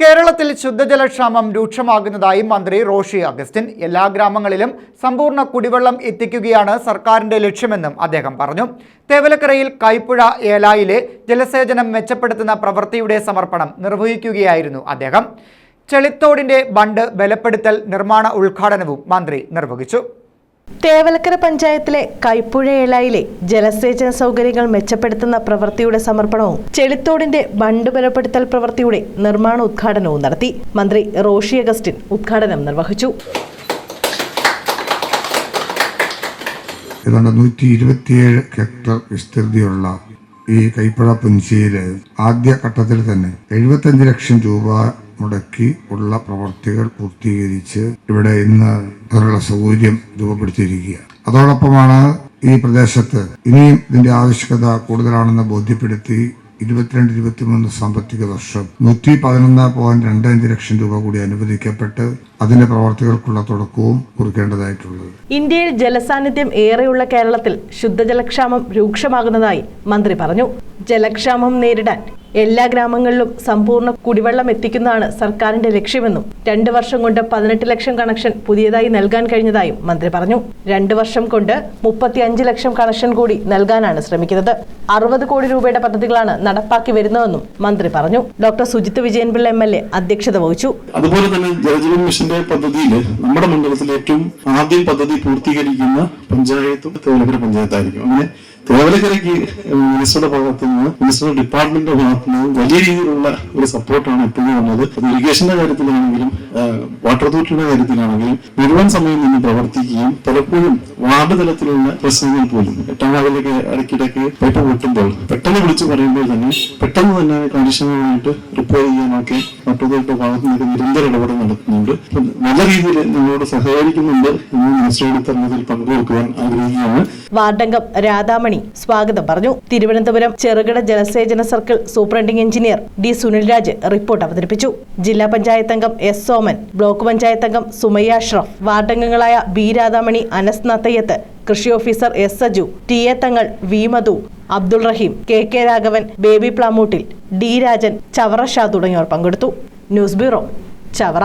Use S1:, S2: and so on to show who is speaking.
S1: കേരളത്തിൽ ശുദ്ധജലക്ഷാമം രൂക്ഷമാകുന്നതായി മന്ത്രി റോഷി അഗസ്റ്റിൻ. എല്ലാ ഗ്രാമങ്ങളിലും സമ്പൂർണ കുടിവെള്ളം എത്തിക്കുകയാണ് സർക്കാരിന്റെ ലക്ഷ്യമെന്നും അദ്ദേഹം പറഞ്ഞു. തേവലക്കരയിൽ കൈപ്പുഴ ഏലായിലെ ജലസേചനം മെച്ചപ്പെടുത്തുന്ന പ്രവൃത്തിയുടെ സമർപ്പണം നിർവഹിക്കുകയായിരുന്നു അദ്ദേഹം. ചെളിത്തോടിന്റെ ബണ്ട് ബലപ്പെടുത്തൽ നിർമ്മാണ ഉദ്ഘാടനവും മന്ത്രി നിർവഹിച്ചു.
S2: തേവലക്കര പഞ്ചായത്തിലെ കൈപ്പുഴ ഏലായിലെ ജലസേചന സൗകര്യങ്ങൾ മെച്ചപ്പെടുത്തുന്ന പ്രവൃത്തിയുടെ സമർപ്പണവും ചെളിത്തോടിന്റെ ബണ്ട് ബലപ്പെടുത്തൽ പ്രവൃത്തിയുടെ നിർമ്മാണ ഉദ്ഘാടനവും നടത്തി മന്ത്രി റോഷി അഗസ്റ്റിൻ ഉദ്ഘാടനം നിർവഹിച്ചു.
S3: ഈ കൈപ്പുഴ പുഞ്ചിയിൽ ആദ്യ ഘട്ടത്തിൽ തന്നെ എഴുപത്തഞ്ച് ലക്ഷം രൂപ മുടക്കി ഉള്ള പ്രവർത്തികൾ പൂർത്തീകരിച്ച് ഇവിടെ ഇന്ന് അതിനുള്ള സൗകര്യം രൂപപ്പെടുത്തിയിരിക്കുക അതോടൊപ്പമാണ് ഈ പ്രദേശത്ത് ഇനിയും ഇതിന്റെ ആവശ്യകത കൂടുതലാണെന്ന് ബോധ്യപ്പെടുത്തി ഇരുപത്തിരണ്ട് ഇരുപത്തിമൂന്ന് സാമ്പത്തിക വർഷം നൂറ്റി പതിനൊന്ന് പോയിന്റ് രണ്ട് അഞ്ച് ലക്ഷം രൂപ കൂടി അനുവദിക്കപ്പെട്ട് അതിന്റെ പ്രവർത്തികൾക്കുള്ള തുടക്കവും കുറിക്കേണ്ടതായിട്ടുള്ളത്.
S2: ഇന്ത്യയിൽ ജലസാന്നിധ്യം ഏറെയുള്ള കേരളത്തിൽ ശുദ്ധജലക്ഷാമം രൂക്ഷമാകുന്നതായി മന്ത്രി പറഞ്ഞു. ജലക്ഷാമം നേരിടാൻ എല്ലാ ഗ്രാമങ്ങളിലും സമ്പൂർണ കുടിവെള്ളം എത്തിക്കുന്നതാണ് സർക്കാരിന്റെ ലക്ഷ്യമെന്നും രണ്ട് വർഷം കൊണ്ട് പതിനെട്ട് ലക്ഷം കണക്ഷൻ പുതിയതായി നൽകാൻ കഴിഞ്ഞതായും മന്ത്രി പറഞ്ഞു. രണ്ട് വർഷം കൊണ്ട് മുപ്പത്തി അഞ്ച് ലക്ഷം കണക്ഷൻ കൂടി നൽകാനാണ് ശ്രമിക്കുന്നത്. അറുപത് കോടി രൂപയുടെ പദ്ധതികളാണ് നടപ്പാക്കി വരുന്നതെന്നും മന്ത്രി പറഞ്ഞു. Doctor Sujith Vijayan Pillai M L A അധ്യക്ഷത വഹിച്ചു.
S4: അതുപോലെ തന്നെ ജലജീവൻ മിഷന്റെ പദ്ധതിയിൽ നമ്മുടെ മണ്ഡലത്തിൽ ഏറ്റവും ആദ്യം പദ്ധതി പൂർത്തീകരിക്കുന്ന പഞ്ചായത്തും പഞ്ചായത്തായിരിക്കും. അങ്ങനെ തേവലക്കരയ്ക്ക് മിനിസ്റ്ററുടെ ഭാഗത്തു നിന്ന് മിനിസ്റ്ററുടെ ഡിപ്പാർട്ട്മെന്റിന്റെ ഭാഗത്തു നിന്ന് വലിയ രീതിയിലുള്ള ഒരു സപ്പോർട്ടാണ് എപ്പോഴും അത് ഇറിഗേഷന്റെ കാര്യത്തിലാണെങ്കിലും വാട്ടർ അതോറിറ്റിയുടെ കാര്യത്തിലാണെങ്കിലും മുഴുവൻ സമയം നിന്ന് പ്രവർത്തിക്കുകയും പലപ്പോഴും വാർഡ് തലത്തിലുള്ള പ്രശ്നങ്ങൾ പോലും എട്ടാം വാർഡിലേക്ക് ഇടയ്ക്കിടയ്ക്ക് പൈപ്പ് പൊട്ടുമ്പോൾ പെട്ടെന്ന് വിളിച്ചു പറയുമ്പോൾ തന്നെ പെട്ടെന്ന് തന്നെ കാര്യക്ഷമമായിട്ട് റിപ്പയർ ചെയ്യാനൊക്കെ വാട്ടർ അതോറിറ്റിയുടെ ഭാഗത്തു നിന്നൊക്കെ നിരന്തര ഇടപെടൽ നടത്തുന്നുണ്ട്. നല്ല രീതിയിൽ നിങ്ങളോട് സഹകരിക്കുന്നുണ്ട് എന്ന് മിനിസ്റ്ററുടെ തരുന്നതിൽ പങ്കുവെക്കുവാൻ ആഗ്രഹിക്കുകയാണ്.
S2: വാർഡംഗം രാധാമണി. സ്വാഗതം പറഞ്ഞു. തിരുവനന്തപുരം ചെറുകിട ജലസേചന circle superintending engineer D Sunilraj report അവതരിപ്പിച്ചു. ജില്ലാ പഞ്ചായത്ത് അംഗം എസ് സോമൻ ബ്ലോക്ക് പഞ്ചായത്ത് അംഗം സുമയ്യ അഷ്റഫ് വാർഡംഗങ്ങളായ ബി രാധാമണി അനസ് നത്തയ്യത്ത് കൃഷി officer S Saju T A Thangal V Madhu Abdul Rahim K K Raghavan Baby Plamoottil D Rajan Chavara Shah തുടങ്ങിയവർ പങ്കെടുത്തു. News bureau Chavara.